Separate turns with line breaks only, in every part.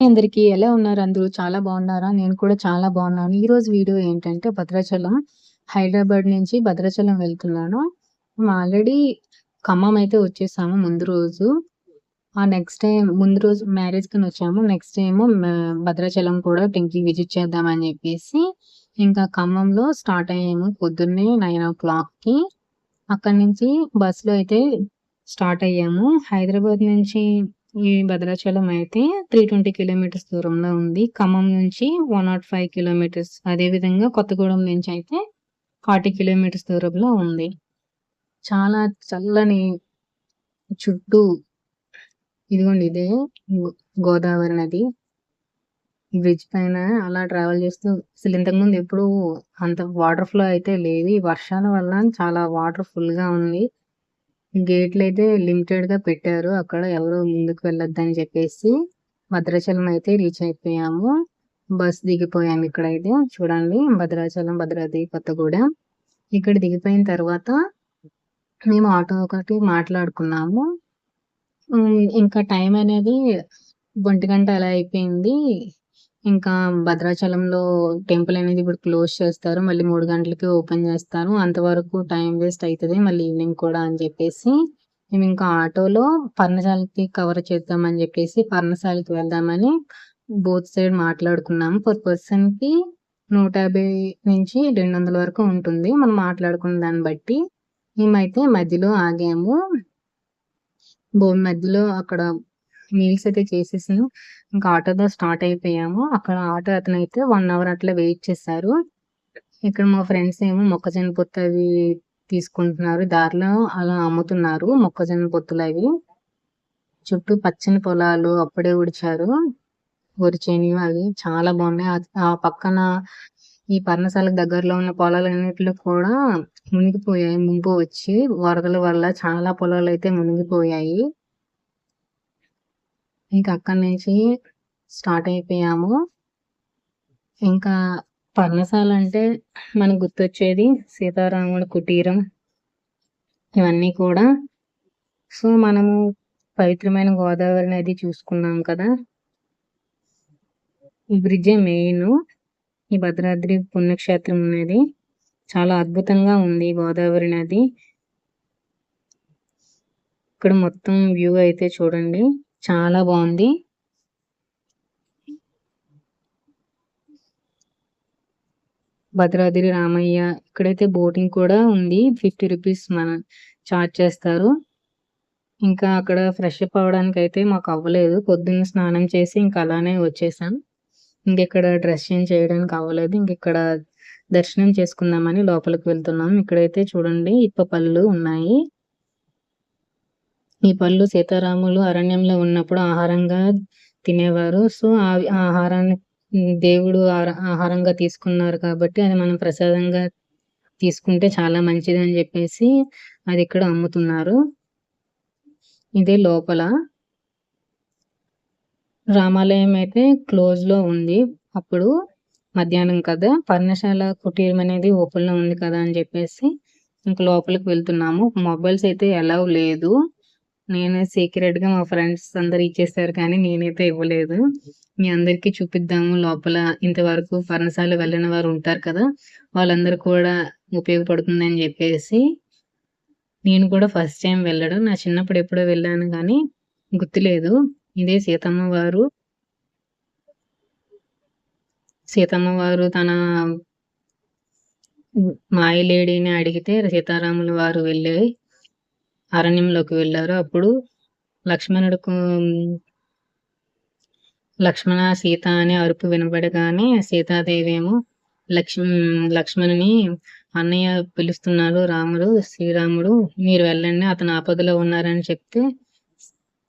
అందరికీ ఎలా ఉన్నారు అందరూ? చాలా బాగున్నారా? నేను కూడా చాలా బాగున్నాను. ఈరోజు వీడియో ఏంటంటే భద్రాచలం హైదరాబాద్ నుంచి భద్రాచలం వెళ్తున్నాను. ఆల్రెడీ ఖమ్మం అయితే వచ్చేసాము ముందు రోజు. ఆ నెక్స్ట్ టైం ముందు రోజు మ్యారేజ్కి వచ్చాము. నెక్స్ట్ డే ఏమో భద్రాచలం కూడా టెంకి విజిట్ చేద్దామని చెప్పేసి ఇంకా ఖమ్మంలో స్టార్ట్ అయ్యాము పొద్దున్నే 9:00కి. అక్కడి నుంచి బస్సులో అయితే స్టార్ట్ అయ్యాము. హైదరాబాద్ నుంచి ఈ భద్రాచలం అయితే 320 కిలోమీటర్స్ దూరంలో ఉంది. ఖమ్మం నుంచి 105 కిలోమీటర్స్ అదేవిధంగా కొత్తగూడెం నుంచి అయితే 40 కిలోమీటర్స్ దూరంలో ఉంది. చాలా చల్లని చుట్టూ ఇదిగోండి ఇదే గోదావరి నది. ఈ బ్రిడ్జ్ పైన అలా ట్రావెల్ చేస్తూ అసలు ఇంతకుముందు ఎప్పుడూ అంత వాటర్ ఫ్లో అయితే లేదు. ఈ వర్షాల వల్ల చాలా వాటర్ ఫుల్‌గా ఉంది. గేట్‌లయితే లిమిటెడ్‌గా పెట్టారు. అక్కడ ఎవరు ముందుకు వెళ్ళొద్దని చెప్పేసి భద్రాచలం అయితే రీచ్ అయిపోయాము. బస్ దిగిపోయాము ఇక్కడైతే చూడండి భద్రాచలం, భద్రాద్రి కొత్తగూడెం. ఇక్కడ దిగిపోయిన తర్వాత మేము ఆటో ఒకటి మాట్లాడుకున్నాము. ఇంకా టైం అనేది 1:00 అలా అయిపోయింది. ఇంకా భద్రాచలంలో టెంపుల్ అనేది ఇప్పుడు క్లోజ్ చేస్తారు. మళ్ళీ మూడు గంటలకి ఓపెన్ చేస్తారు. అంతవరకు టైం వేస్ట్ అవుతుంది మళ్ళీ ఈవినింగ్ కూడా అని చెప్పేసి మేము ఇంకా ఆటోలో పర్ణశాలకి కవర్ చేద్దామని చెప్పేసి పర్ణశాలకి వెళ్దామని బోత్ సైడ్ మాట్లాడుకున్నాము. పర్ పర్సన్‌కి 150-200 వరకు ఉంటుంది. మనం మాట్లాడుకున్న దాన్ని బట్టి. మేమైతే మధ్యలో ఆగాము. బో మధ్యలో అక్కడ మీల్స్ అయితే చేసేసాను. ఇంకా ఆటోతో స్టార్ట్ అయిపోయాము. అక్కడ ఆటో అతనైతే వన్ అవర్ అట్లా వెయిట్ చేశారు. ఇక్కడ మా ఫ్రెండ్స్ ఏమో మొక్కజొన్న పొత్తు అవి తీసుకుంటున్నారు. దారిలో అలా అమ్ముతున్నారు మొక్కజొన్న పొత్తులు అవి చుట్టూ పచ్చని పొలాలు అప్పుడే ఉడిచారు వరి చేనులు అవి చాలా బాగున్నాయి. ఆ పక్కన ఈ పర్ణశాలకు దగ్గరలో ఉన్న పొలాలన్నిట్లో కూడా మునిగిపోయాయి. ముంపు వచ్చి వరదల వల్ల చాలా పొలాలు అయితే మునిగిపోయాయి. ఇంకా అక్కడి నుంచి స్టార్ట్ అయిపోయాము. ఇంకా పర్ణశాల అంటే మనకు గుర్తొచ్చేది సీతారాముల కుటీరం. ఇవన్నీ కూడా. సో, మనము పవిత్రమైన గోదావరి నది చూసుకున్నాం కదా! ఈ బ్రిడ్జే మెయిన్ ఈ భద్రాద్రి పుణ్యక్షేత్రం అనేది. చాలా అద్భుతంగా ఉంది గోదావరి నది. ఇక్కడ మొత్తం వ్యూ అయితే చూడండి. చాలా బాగుంది. భద్రాద్రి రామయ్య ఇక్కడైతే బోటింగ్ కూడా ఉంది. 50 రూపీస్ మన చార్జ్ చేస్తారు. ఇంకా అక్కడ ఫ్రెష్ అప్ అవ్వడానికి అయితే మాకు అవ్వలేదు. పొద్దున్న స్నానం చేసి ఇంకా అలానే వచ్చేసాం. ఇంకెక్కడ డ్రెస్ చేంజ్ చేయడానికి అవ్వలేదు. ఇంకెక్కడ దర్శనం చేసుకుందామని లోపలికి వెళ్తున్నాం. ఇక్కడైతే చూడండి ఇప్ప పళ్ళు ఉన్నాయి. ఈ పళ్ళు సీతారాములు అరణ్యంలో ఉన్నప్పుడు ఆహారంగా తినేవారు. సో, ఆ ఆహారాన్ని దేవుడు ఆహారంగా తీసుకున్నారు కాబట్టి అది మనం ప్రసాదంగా తీసుకుంటే చాలా మంచిది అని చెప్పేసి అది ఇక్కడ అమ్ముతున్నారు. ఇదే లోపల. రామాలయం అయితే క్లోజ్‌లో ఉంది. అప్పుడు మధ్యాహ్నం కదా! పర్ణశాల కుటీరం అనేది ఓపెన్‌లో ఉంది కదా! అని చెప్పేసి ఇంక లోపలికి వెళ్తున్నాము. మొబైల్స్ అయితే అలౌ లేదు. నేనే సీక్రెట్‌గా మా ఫ్రెండ్స్ అందరు ఇచ్చేసారు కానీ నేనైతే ఇవ్వలేదు. మీ అందరికీ చూపిద్దాము లోపల ఇంతవరకు పర్ణశాల వెళ్ళిన వారు ఉంటారు కదా! వాళ్ళందరూ కూడా ఉపయోగపడుతుందని చెప్పేసి నేను కూడా ఫస్ట్ టైం వెళ్ళడం. నా చిన్నప్పుడు ఎప్పుడో వెళ్ళాను కానీ గుర్తులేదు. ఇదే సీతమ్మ వారు. సీతమ్మ వారు తన మాయలేడిని అడిగితే సీతారాముల వారు వెళ్ళి అరణ్యంలోకి వెళ్ళారు అప్పుడు లక్ష్మణుడుకు లక్ష్మణ, సీత అనే అరుపు వినబడగానే సీతాదేవేమో లక్ష్మి లక్ష్మణుని అన్నయ్య పిలుస్తున్నారు రాముడు, శ్రీరాముడు మీరు వెళ్ళండి అతను ఆపదలో ఉన్నారని చెప్తే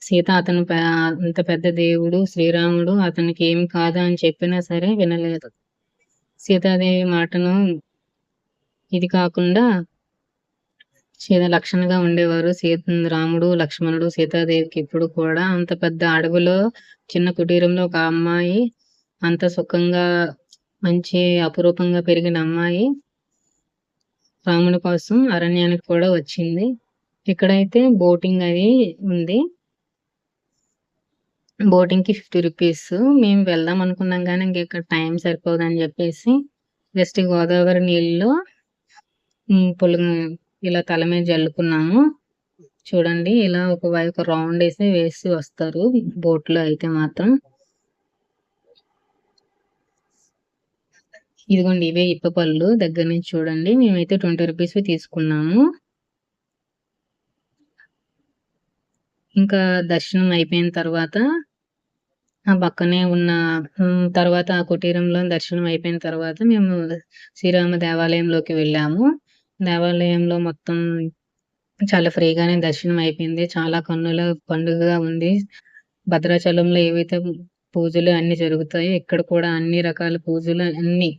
సీత అతను అంత పెద్ద దేవుడు శ్రీరాముడు అతనికి ఏమి కాదు అని చెప్పినా సరే వినలేదు. సీతాదేవి మాటను ఇది కాకుండా సీత లక్షణగా ఉండేవారు. సీత రాముడు, లక్ష్మణుడు, సీతాదేవికి ఇప్పుడు కూడా అంత పెద్ద అడవిలో చిన్న కుటీరంలో ఒక అమ్మాయి అంత సుఖంగా మంచి అపురూపంగా పెరిగిన అమ్మాయి రాముడి కోసం అరణ్యానికి కూడా వచ్చింది. ఇక్కడైతే బోటింగ్ అది ఉంది. బోటింగ్‌కి ఫిఫ్టీ రూపీస్. మేము వెళ్దాం అనుకున్నాం కానీ ఇంక ఇక్కడ టైం సరిపోదని చెప్పేసి జస్ట్ గోదావరి నీళ్ళలో పొలం ఇలా తల మీద జల్లుకున్నాము. చూడండి ఇలా ఒక వై ఒక రౌండేసి వేసి వస్తారు బోట్‌లో అయితే మాత్రం. ఇదిగోండి ఇవే ఇప్పపళ్ళు దగ్గర నుంచి చూడండి. మేమైతే 20 రూపీస్‌వి తీసుకున్నాము. ఇంకా దర్శనం అయిపోయిన తర్వాత ఆ పక్కనే ఉన్న తర్వాత ఆ కుటీరంలో దర్శనం అయిపోయిన తర్వాత మేము శ్రీరామ దేవాలయంలోకి వెళ్ళాము. దేవాలయంలో మొత్తం చాలా ఫ్రీగానే దర్శనం అయిపోయింది. చాలా కన్నుల పండుగగా ఉంది. భద్రాచలంలో ఏవైతే పూజలు అన్ని జరుగుతాయో ఇక్కడ కూడా అన్ని రకాల పూజలు అన్ని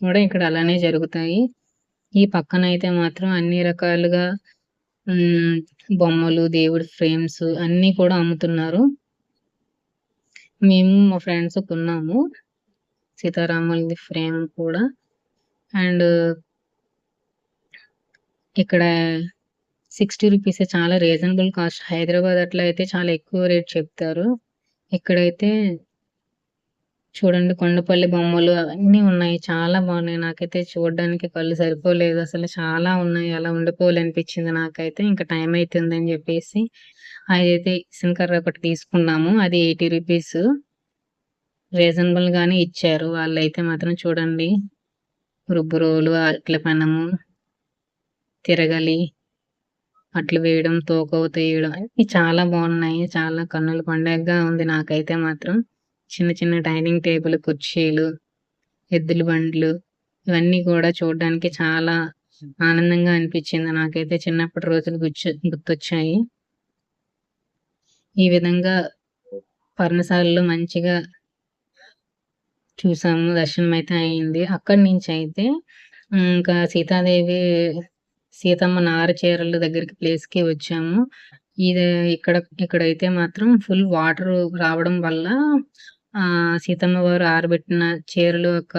కూడా ఇక్కడ అలానే జరుగుతాయి. ఈ పక్కన అయితే మాత్రం అన్ని రకాలుగా బొమ్మలు, దేవుడి ఫ్రేమ్స్ అన్నీ కూడా అమ్ముతున్నారు. మేము మా ఫ్రెండ్స్ కొన్నాము. సీతారాములది ఫ్రేమ్ కూడా. అండ్ ఇక్కడ 60 రూపీసే చాలా రీజనబుల్ కాస్ట్. హైదరాబాద్ అట్లా అయితే చాలా ఎక్కువ రేట్ చెప్తారు. ఇక్కడైతే చూడండి కొండపల్లి బొమ్మలు అవన్నీ ఉన్నాయి. చాలా బాగున్నాయి. నాకైతే చూడడానికి కళ్ళు సరిపోలేదు. అసలు చాలా ఉన్నాయి. అలా ఉండిపోవాలనిపించింది నాకైతే. ఇంకా టైం అవుతుందని చెప్పేసి అదైతే ఇసనకర్ర ఒకటి తీసుకున్నాము. అది 80 రూపీస్. రీజనబుల్ గానే ఇచ్చారు. వాళ్ళైతే మాత్రం చూడండి. రుబ్బు రోలు, అట్ల పెనము, తిరగలి, అట్లు వేయడం, తోకవు తీయడం ఇవి చాలా బాగున్నాయి. చాలా కన్నుల పండగగా ఉంది నాకైతే మాత్రం. చిన్న చిన్న డైనింగ్ టేబుల్, కుర్చీలు, ఎద్దుల బండ్లు ఇవన్నీ కూడా చూడడానికి చాలా ఆనందంగా అనిపించింది నాకైతే. చిన్నప్పటి రోజులు గుర్చు గుర్తొచ్చాయి. ఈ విధంగా పర్ణశాలలో మంచిగా చూసాము. దర్శనం అయితే అయింది. అక్కడి నుంచి అయితే ఇంకా సీతాదేవి సీతమ్మ నార చీరల దగ్గరికి ప్లేస్‌కి వచ్చాము. ఇది ఇక్కడ ఇక్కడైతే మాత్రం ఫుల్ వాటర్ రావడం వల్ల ఆ సీతమ్మ వారు ఆరబెట్టిన చీరలు యొక్క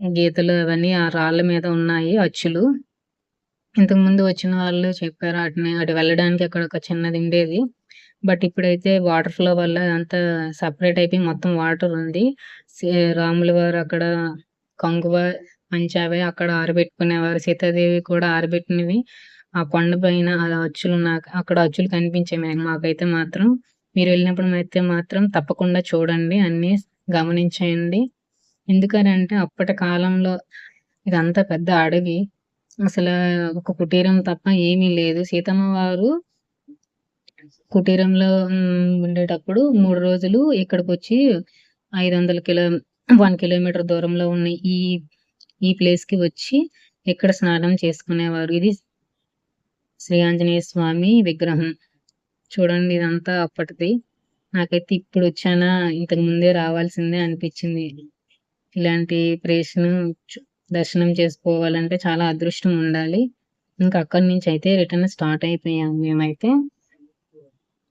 గీతలు అవన్నీ ఆ రాళ్ళ మీద ఉన్నాయి అచ్చులు. ఇంతకుముందు వచ్చిన వాళ్ళు చెప్పారు. అటుని అటు వెళ్ళడానికి అక్కడ ఒక చిన్నది ఉండేది. బట్ ఇప్పుడైతే వాటర్ ఫ్లో వల్ల అంతా సపరేట్ అయిపోయి మొత్తం వాటర్ ఉంది. రాముల వారు అక్కడ కంగువ, మంచి అవి అక్కడ ఆరబెట్టుకునేవారు. సీతాదేవి కూడా ఆరబెట్టినవి ఆ కొండ పైన అచ్చులు నాకు అక్కడ అచ్చులు కనిపించాయి మాకైతే మాత్రం. మీరు వెళ్ళినప్పుడు అయితే మాత్రం తప్పకుండా చూడండి. అన్నీ గమనించేయండి. ఎందుకనంటే అప్పటి కాలంలో ఇదంతా పెద్ద అడవి. అసలు ఒక కుటీరం తప్ప ఏమీ లేదు. సీతమ్మ వారు కుటీరంలో ఉండేటప్పుడు మూడు రోజులు ఇక్కడికి వచ్చి ఐదు వందల కిలో వన్ కిలోమీటర్ దూరంలో ఉన్న ఈ ఈ ప్లేస్‌కి వచ్చి ఇక్కడ స్నానం చేసుకునేవారు. ఇది శ్రీ ఆంజనేయ స్వామి విగ్రహం. చూడండి ఇదంతా అప్పటిది. నాకైతే ఇప్పుడొచ్చానా ఇంతకు ముందే రావాల్సిందే అనిపించింది. ఇలాంటి ప్లేస్‌ను దర్శనం చేసుకోవాలంటే చాలా అదృష్టం ఉండాలి. ఇంకా అక్కడి నుంచయితే రిటర్న్ స్టార్ట్ అయిపోయాము మేమైతే.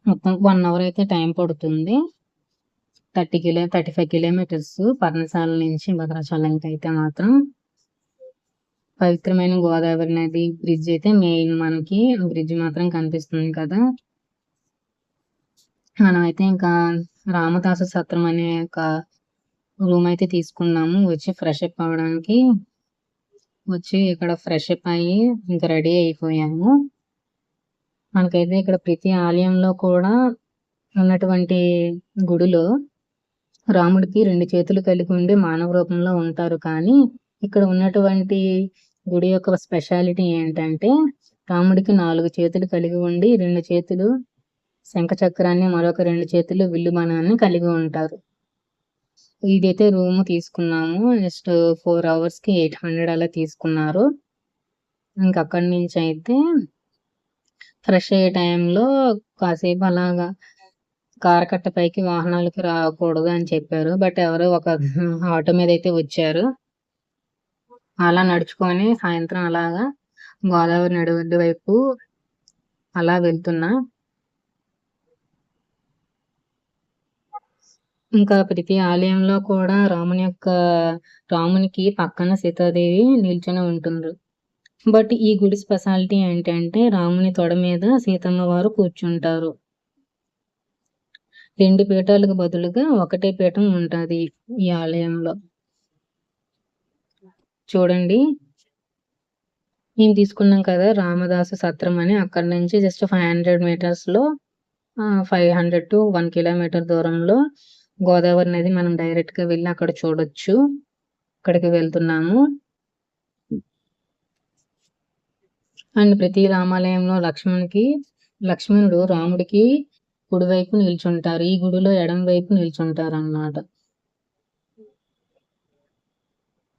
మొత్తం వన్ అవర్ అయితే టైం పడుతుంది. 30 కిలో 35 కిలోమీటర్స్ పర్ణశాల నుంచి భద్రాచలంకైతే మాత్రం. పవిత్రమైన గోదావరి నది బ్రిడ్జ్ అయితే మెయిన్ మనకి. బ్రిడ్జ్ మాత్రం కనిపిస్తుంది కదా! మనమైతే ఇంకా రామదాసు సత్రం అనే ఒక రూమ్ అయితే తీసుకున్నాము. వచ్చి ఫ్రెష్ అప్ అవ్వడానికి. వచ్చి ఇక్కడ ఫ్రెష్ అప్ అయ్యి ఇంకా రెడీ అయిపోయాము. మనకైతే ఇక్కడ ప్రతి ఆలయంలో కూడా ఉన్నటువంటి గుడిలో రాముడికి రెండు చేతులు కలిగి ఉండి మానవ రూపంలో ఉంటారు. కానీ ఇక్కడ ఉన్నటువంటి గుడి యొక్క స్పెషాలిటీ ఏంటంటే రాముడికి నాలుగు చేతులు కలిగి ఉండి రెండు చేతులు శంఖ చక్రాన్ని, మరొక రెండు చేతులు విల్లు బాణాన్ని కలిగి ఉంటారు. ఇదైతే రూమ్ తీసుకున్నాము. జస్ట్ ఫోర్ అవర్స్‌కి 800 అలా తీసుకున్నారు. ఇంకా అక్కడి నుంచి అయితే ఫ్రెష్ అయ్యే టైంలో కాసేపు అలాగా కారకట్ట పైకి వాహనాలకి రాకూడదు అని చెప్పారు. బట్ ఎవరో ఒక ఆటో మీద అయితే వచ్చారు. అలా నడుచుకొని సాయంత్రం అలాగా గోదావరి నడిఒడ్డు వైపు అలా వెళ్తున్నా. ఇంకా ప్రతి ఆలయంలో కూడా రాముని యొక్క రామునికి పక్కన సీతాదేవి నిల్చొని ఉంటుంది. బట్ ఈ గుడి స్పెషాలిటీ ఏంటంటే రాముని తొడ మీద సీతమ్మ వారు కూర్చుంటారు. రెండు పీఠాలకు బదులుగా ఒకటే పీఠం ఉంటుంది ఈ ఆలయంలో చూడండి. మేము తీసుకున్నాం కదా రామదాసు సత్రం అని. అక్కడ నుంచి just five hundred మీటర్స్లో five hundred to one kilometre దూరంలో గోదావరి నది మనం డైరెక్ట్గా వెళ్ళి అక్కడ చూడొచ్చు. అక్కడికి వెళ్తున్నాము. అండ్ ప్రతి రామాలయంలో లక్ష్మణునికి లక్ష్మణుడు రాముడికి కుడివైపు నిల్చుంటారు. ఈ గుడిలో ఎడం వైపు నిల్చుంటారు అన్నమాట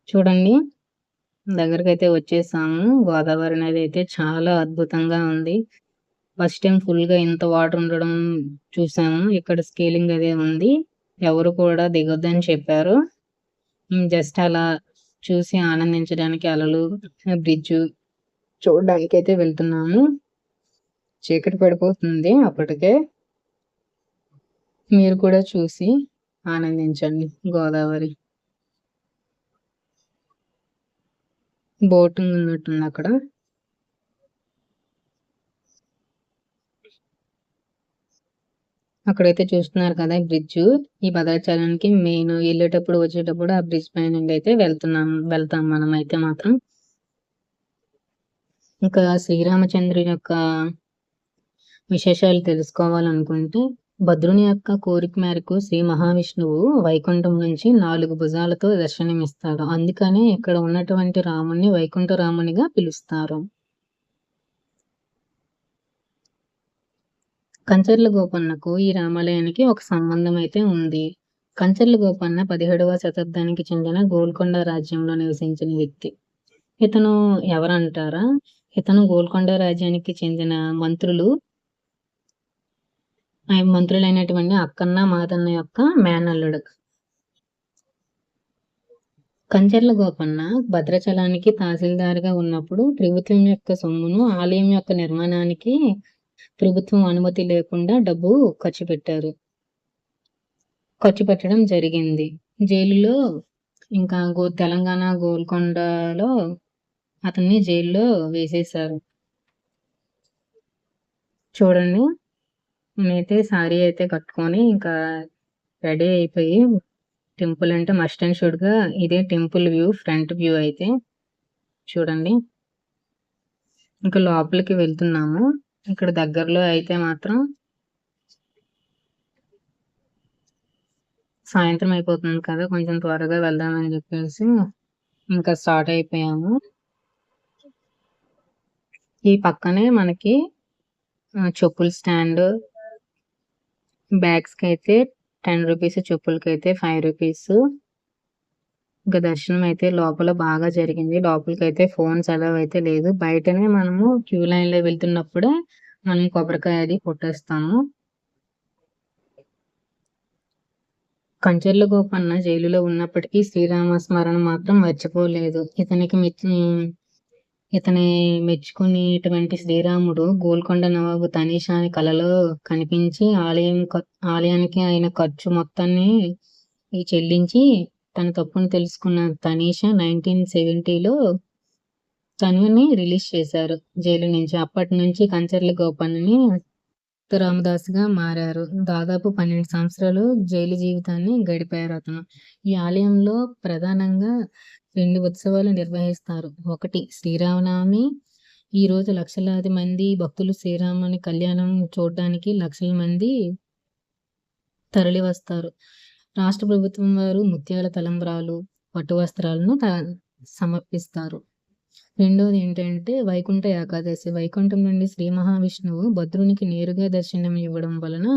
చూడండి. దగ్గరకు అయితే వచ్చేసాము. గోదావరి నది అయితే చాలా అద్భుతంగా ఉంది. ఫస్ట్ టైం ఫుల్గా ఇంత వాటర్ ఉండడం చూసాము. ఇక్కడ స్కేలింగ్ అదే ఉంది. ఎవరు కూడా దిగొద్దని చెప్పారు. జస్ట్ అలా చూసి ఆనందించడానికి అలలు బ్రిడ్జ్ చూడడానికి అయితే వెళ్తున్నాము. చీకటి పడిపోతుంది అప్పటికే. మీరు కూడా చూసి ఆనందించండి గోదావరి. బోటింగ్ ఉన్నట్టుంది అక్కడ. అక్కడైతే చూస్తున్నారు కదా బ్రిడ్జ్. ఈ భద్రాచలానికి మెయిన్ వెళ్ళేటప్పుడు వచ్చేటప్పుడు ఆ బ్రిడ్జ్ పైన అయితే వెళ్తున్నాం వెళ్తాం మనం అయితే మాత్రం. ఇంకా శ్రీరామచంద్రుని యొక్క విశేషాలు తెలుసుకోవాలనుకుంటే భద్రుని యొక్క కోరిక మేరకు శ్రీ మహావిష్ణువు వైకుంఠం నుంచి నాలుగు భుజాలతో దర్శనమిస్తాడు. అందుకనే ఇక్కడ ఉన్నటువంటి రాముణ్ణి వైకుంఠ రామునిగా పిలుస్తారు. కంచర్ల గోపన్నకు ఈ రామాలయానికి ఒక సంబంధం అయితే ఉంది. కంచర్ల గోపన్న పదిహేడవ శతాబ్దానికి చెందిన గోల్కొండ రాజ్యంలో నివసించిన వ్యక్తి. ఇతను ఎవరంటారా? ఇతను గోల్కొండ రాజ్యానికి చెందిన మంత్రులు మంత్రులైనటువంటి అక్కన్న మాతన్న యొక్క మేనల్లుడు కంచర్ల గోపన్న భద్రాచలానికి తహసీల్దార్గా ఉన్నప్పుడు ప్రభుత్వం యొక్క సొమ్మును ఆలయం యొక్క నిర్మాణానికి ప్రభుత్వం అనుమతి లేకుండా డబ్బు ఖర్చు పెట్టారు. ఖర్చు పెట్టడం జరిగింది. జైలులో ఇంకా గో తెలంగాణ గోల్కొండలో అతన్ని జైల్లో వేసేశారు. చూడండి. నేనైతే సారీ అయితే కట్టుకొని ఇంకా రెడీ అయిపోయి టెంపుల్ అంటే మస్ట్ అండ్ షుడ్గా ఇదే టెంపుల్ వ్యూ ఫ్రంట్ వ్యూ అయితే చూడండి. ఇంకా లోపలికి వెళ్తున్నాము. ఇక్కడ దగ్గరలో అయితే మాత్రం సాయంత్రం అయిపోతుంది కదా కొంచెం త్వరగా వెళ్దామని చెప్పేసి ఇంకా స్టార్ట్ అయిపోయాము. ఈ పక్కనే మనకి చెప్పుల స్టాండ్ బ్యాగ్స్కి అయితే టెన్ రూపీస్ చెప్పులకి అయితే ఫైవ్ రూపీస్. ఇంకా దర్శనం అయితే లోపల బాగా జరిగింది. లోపలికి అయితే ఫోన్స్ అలవ్ అయితే లేదు. బయటనే మనము క్యూ లైన్లో వెళ్తున్నప్పుడే మనం కొబ్బరికాయ అది కొట్టేస్తాము. కంచర్ల గోపన్న జైలులో ఉన్నప్పటికీ శ్రీరామ స్మరణ మాత్రం మర్చిపోలేదు. ఇతనికి ఇతని మెచ్చుకునేటువంటి శ్రీరాముడు గోల్కొండ నవాబు తనీషాని కలలో కనిపించి ఆలయం ఆలయానికి ఆయన ఖర్చు మొత్తాన్ని చెల్లించి తన తప్పును తెలుసుకున్న తనీష నైన్టీన్ సెవెంటీలో తనుని రిలీజ్ చేశారు జైలు నుంచి. అప్పటి నుంచి కంచర్ల గోపన్నని రామదాస్గా మారారు. దాదాపు పన్నెండు సంవత్సరాలు జైలు జీవితాన్ని గడిపారు అతను. ఈ ఆలయంలో ప్రధానంగా రెండు ఉత్సవాలు నిర్వహిస్తారు. ఒకటి శ్రీరామనవమి. ఈ రోజు లక్షలాది మంది భక్తులు శ్రీరాముని కళ్యాణం చూడడానికి లక్షల మంది తరలి వస్తారు. రాష్ట్ర ప్రభుత్వం వారు ముత్యాల తలంబ్రాలు పట్టు వస్త్రాలను సమర్పిస్తారు. రెండోది ఏంటంటే వైకుంఠ ఏకాదశి. వైకుంఠం నుండి శ్రీ మహావిష్ణువు భద్రునికి నేరుగా దర్శనం ఇవ్వడం వలన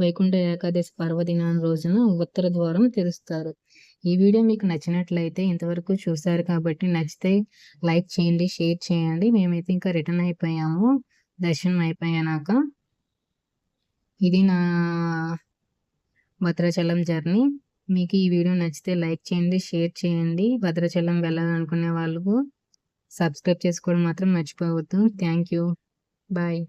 వైకుంఠ ఏకాదశి పర్వదినాన్ని రోజున ఉత్తర ద్వారం తెరుస్తారు. ఈ వీడియో మీకు నచ్చినట్లయితే ఇంతవరకు చూసారు కాబట్టి నచ్చితే లైక్ చేయండి షేర్ చేయండి. మేమైతే ఇంకా రిటర్న్ అయిపోయాము. దర్శనం అయిపోయాక ఇది నా భద్రాచలం జర్నీ. మీకు ఈ వీడియో నచ్చితే లైక్ చేయండి షేర్ చేయండి. భద్రాచలం వెళ్ళాలనుకునే వాళ్ళకు సబ్స్క్రైబ్ చేసుకోవడం మాత్రం మర్చిపోవద్దు. Thank you. బాయ్.